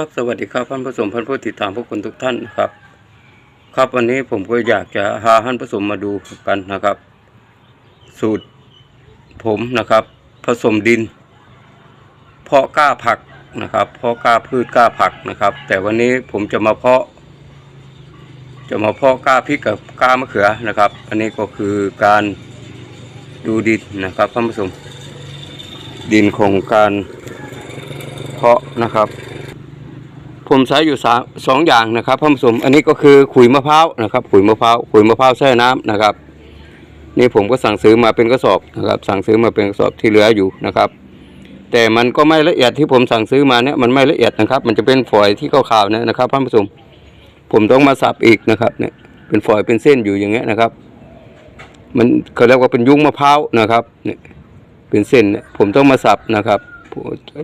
ครับสวัสดีครับท่านผู้ชมท่านผู้ติดตามพวกคุณทุกท่านนะครับ ครับวันนี้ผมก็อยากจะพาท่านผู้ชมมาดูกันนะครับ สูตรผมนะครับ ผสมดิน เพาะกล้าผักนะครับเพาะกล้าพืชกล้าผักนะครับ แต่วันนี้ผมจะมาเพาะ จะมาเพาะกล้าพริกกับกล้ามะเขือนะครับ อันนี้ก็คือการดูดินนะครับท่านผู้ชมดินของการเพาะนะครับ ผมใช้อยู่สาสองอย่างนะครับท่านผู้ชมอันนี้ก็คือขุยมะพร้าวนะครับขุยมะพร้าวขุยมะพร้าวแช่น้ำนะครับ นี่ผมก็สั่งซื้อมาเป็นกระสอบนะครับ สั่งซื้อมาเป็นกระสอบที่เหลืออยู่นะครับ แต่มันก็ไม่ละเอียดที่ผมสั่งซื้อมาเนี่ยมันไม่ละเอียดนะครับ มันจะเป็นฝอยที่ขาวๆเนี่ยนะครับท่านผู้ชมผมต้องมาสับอีกนะครับเนี่ยเป็นฝอยเป็นเส้นอยู่อย่างเงี้ยนะครับ มันเขาเรียกว่าเป็นยุ้งมะพร้าวนะครับเนี่ยเป็นเส้นเนี่ยผมต้องมาสับนะครับ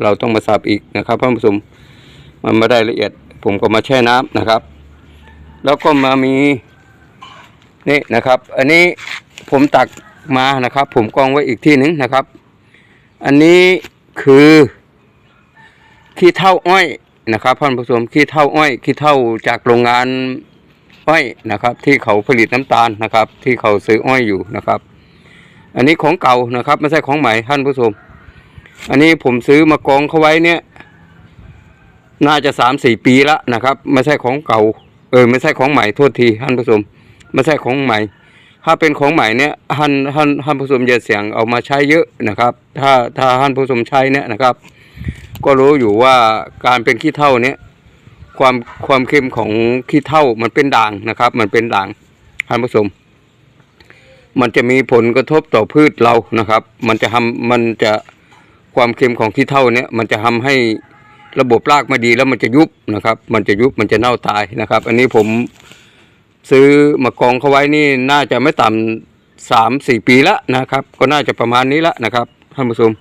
เราต้องมาสับอีกนะครับท่านผู้ชม มันไม่ได้ละเอียด ผมก็มาแช่น้ำนะครับ แล้วก็มามีนี่นะครับ อันนี้ผมตักมานะครับ ผมกองไว้อีกที่หนึ่งนะครับ อันนี้คือขี้เท่าอ้อยนะครับท่านผู้ชมขี้เท่าอ้อยขี้เท่าจากโรงงานอ้อยนะครับ ที่เขาผลิตน้ำตาลนะครับ ที่เขาซื้ออ้อยอยู่นะครับ อันนี้ของเก่านะครับไม่ใช่ของใหม่ท่านผู้ชม อันนี้ผมซื้อมากองเขาไว้เนี่ย น่าจะสามสี่ปีละนะครับ ไม่ใช่ของเก่า เออไม่ใช่ของใหม่โทษทีท่านผู้ชมไม่ใช่ของใหม่ ถ้าเป็นของใหม่เนี่ยท่านท่านท่านผู้ชมอย่าเสียงเอามาใช้เยอะนะครับ ถ้าถ้าท่านผู้ชมใช้เนี่ยนะครับ ก็รู้อยู่ว่าการเป็นขี้เท่าเนี่ยความความเค็มของขี้เท่ามันเป็นด่างนะครับ มันเป็นด่างท่านผู้ชมมันจะมีผลกระทบต่อพืชเรานะครับ มันจะทำมันจะความเค็มของขี้เท่าเนี่ยมันจะทำให้ ระบบรากไม่ดีแล้วมันจะยุบนะครับ มันจะยุบมันจะเน่าตายนะครับ อันนี้ผมซื้อมากองเขาไว้นี่น่าจะไม่ต่ำสามสี่ปีละนะครับ ก็น่าจะประมาณนี้ละนะครับท่านผู้ชม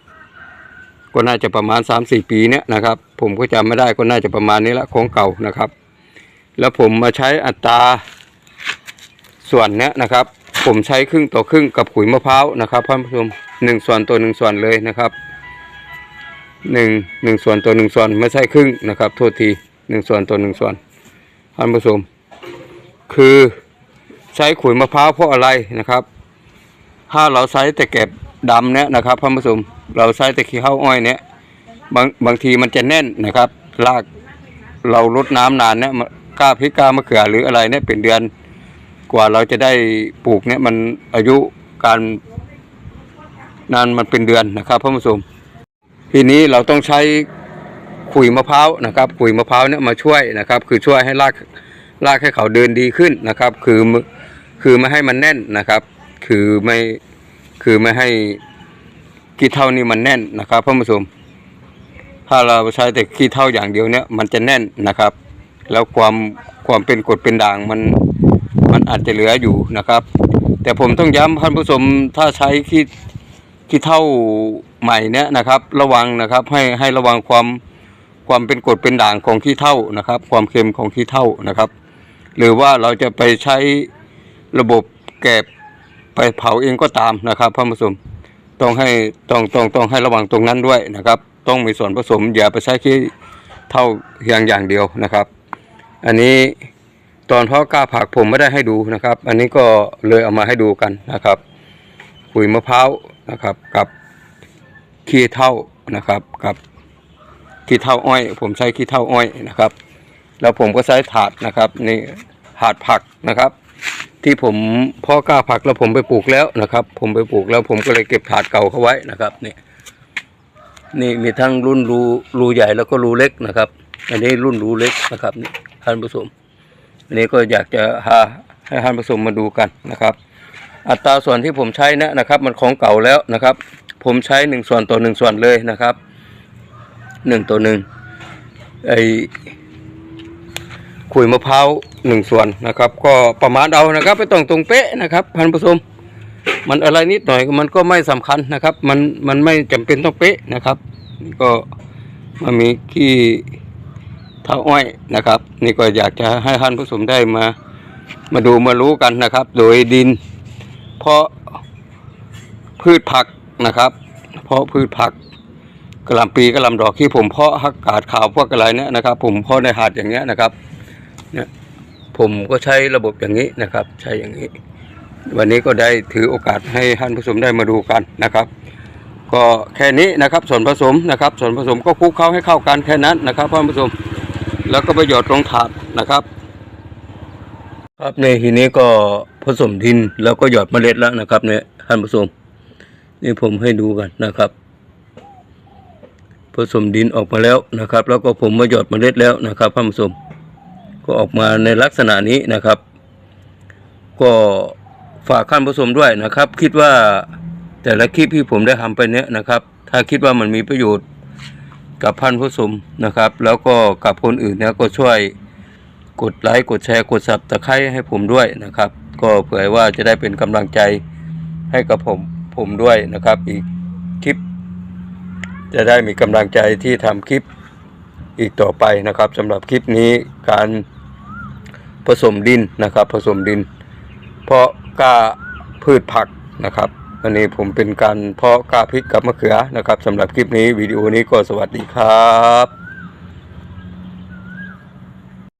ก็น่าจะประมาณสามสี่ปีเนี้ยนะครับ ผมก็จำไม่ได้ก็น่าจะประมาณนี้ละของเก่านะครับ แล้วผมมาใช้อัตราส่วนเนี้ยนะครับ ผมใช้ครึ่งต่อครึ่งกับขุยมะพร้าวนะครับท่านผู้ชมหนึ่งส่วนตัวหนึ่งส่วนเลยนะครับ หนึ่งหนึ่งส่วนตัวหนึ่งส่วนไม่ใช่ครึ่งนะครับ โทษทีหนึ่งส่วนตัวหนึ่งส่วนท่านผู้ชมคือใช้ขุยมะพร้าวเพราะอะไรนะครับ ถ้าเราใช้แต่เก็บดำเนี่ยนะครับท่านผู้ชมเราใช้แต่ขี้ข้าวอ้อยเนี่ยบางบางทีมันจะแน่นนะครับรากเราลดน้ำนานเนี่ยกล้าพริกกล้ามะเขือหรืออะไรเนี่ยเป็นเดือนกว่าเราจะได้ปลูกเนี่ยมันอายุการนานมันเป็นเดือนนะครับท่านผู้ชม ทีนี้เราต้องใช้ขุยมะพร้าวนะครับขุยมะพร้าวเนี่ยมาช่วยนะครับ คือช่วยให้รากรากให้เขาเดินดีขึ้นนะครับ คือคือไม่ให้มันแน่นนะครับ คือไม่คือไม่ให้ขี้เท่านี่มันแน่นนะครับท่านผู้ชมถ้าเราใช้แต่ขี้เท่าอย่างเดียวเนี่ยมันจะแน่นนะครับ แล้วความความเป็นกรดเป็นด่างมันมันอาจจะเหลืออยู่นะครับ แต่ผมต้องย้ำท่านผู้ชมถ้าใช้ขี้ขี้เท่า ใหม่เนี่ยนะครับ ระวังนะครับให้ให้ระวังความความเป็นกรดเป็นด่างของขี้เท่านะครับ ความเค็มของขี้เท่านะครับ หรือว่าเราจะไปใช้ระบบแกบไปเผาเองก็ตามนะครับท่านผู้ชมต้องให้ต้องต้องต้องให้ระวังตรงนั้นด้วยนะครับ ต้องมีส่วนผสมอย่าไปใช้ขี้เท่าเพียงอย่างเดียวนะครับ อันนี้ตอนเพาะกล้าผักผมไม่ได้ให้ดูนะครับ อันนี้ก็เลยเอามาให้ดูกันนะครับขุยมะพร้าวนะครับกับ ขี้เท่านะครับกับขี้เท่าอ้อย ผมใช้ขี้เท่าอ้อยนะครับ แล้วผมก็ใช้ถาดนะครับนี่ถาดผักนะครับ ที่ผมพ่อกล้าผักแล้วผมไปปลูกแล้วนะครับ ผมไปปลูกแล้วผมก็เลยเก็บถาดเก่าเขาไว้นะครับนี่นี่มีทั้งรุ่นรูรูใหญ่แล้วก็รูเล็กนะครับ อันนี้รุ่นรูเล็กนะครับนี่ท่านผู้ชมอันนี้ก็อยากจะหาให้ท่านผู้ชมมาดูกันนะครับ อัตราส่วนที่ผมใช้เนะนะครับ มันของเก่าแล้วนะครับ ผมใช้หนึ่งส่วนต่อหนึ่งส่วนเลยนะครับหนึ่งต่อหนึ่งไอขุยมะพร้าวหนึ่งส่วนนะครับ ก็ประมาณเอานะครับไม่ต้องตรงเป๊ะนะครับท่านผู้ชมมันอะไรนิดหน่อยมันก็ไม่สำคัญนะครับ มันมันไม่จำเป็นต้องเป๊ะนะครับนี่ก็มามีขี้เท้าอ้อยนะครับ นี่ก็อยากจะให้ท่านผู้ชมได้มามาดูมารู้กันนะครับ โดยดิน เพราะพืชผัก นะครับ เพราะพืชผักกระลำปีกระลำดอกที่ผมเพาะฮักกาดขาวพวกอะไรเนี่ยนะครับ ผมเพาะในหาดอย่างเงี้ยนะครับเนี่ยผมก็ใช้ระบบอย่างนี้นะครับ ใช้อย่างนี้ วันนี้ก็ได้ถือโอกาสให้ท่านผู้ชมได้มาดูกันนะครับ ก็แค่นี้นะครับส่วนผสมนะครับ ส่วนผสมก็คลุกเคล้าให้เข้ากันแค่นั้นนะครับท่านผู้ชมแล้วก็ไปหยอดลงถาดนะครับครับในทีนี้ก็ผสมดินแล้วก็หยอดเมล็ดแล้วนะครับเนี่ยท่านผู้ชม นี่ผมให้ดูกันนะครับ ผสมดินออกมาแล้วนะครับ แล้วก็ผมมาหยอดเมล็ดแล้วนะครับท่านผู้ชมก็ออกมาในลักษณะนี้นะครับ ก็ฝากท่านผู้ชมด้วยนะครับ คิดว่าแต่ละคลิปที่ผมได้ทำไปเนี้ยนะครับ ถ้าคิดว่ามันมีประโยชน์กับท่านผู้ชมนะครับ แล้วก็กับคนอื่นเนี่ยก็ช่วยกดไลค์กดแชร์กดซับตะไคร้ให้ผมด้วยนะครับ ก็เผื่อว่าจะได้เป็นกำลังใจให้กับผม ผมด้วยนะครับ อีกคลิป จะได้มีกำลังใจที่ทำคลิปอีกต่อไปนะครับสำหรับคลิปนี้การผสมดินนะครับ ผสมดิน เพาะกล้าพืชผักนะครับอันนี้ผมเป็นการเพาะกล้าพริกกับมะเขือนะครับสำหรับคลิปนี้วิดีโอนี้ก็สวัสดีครับ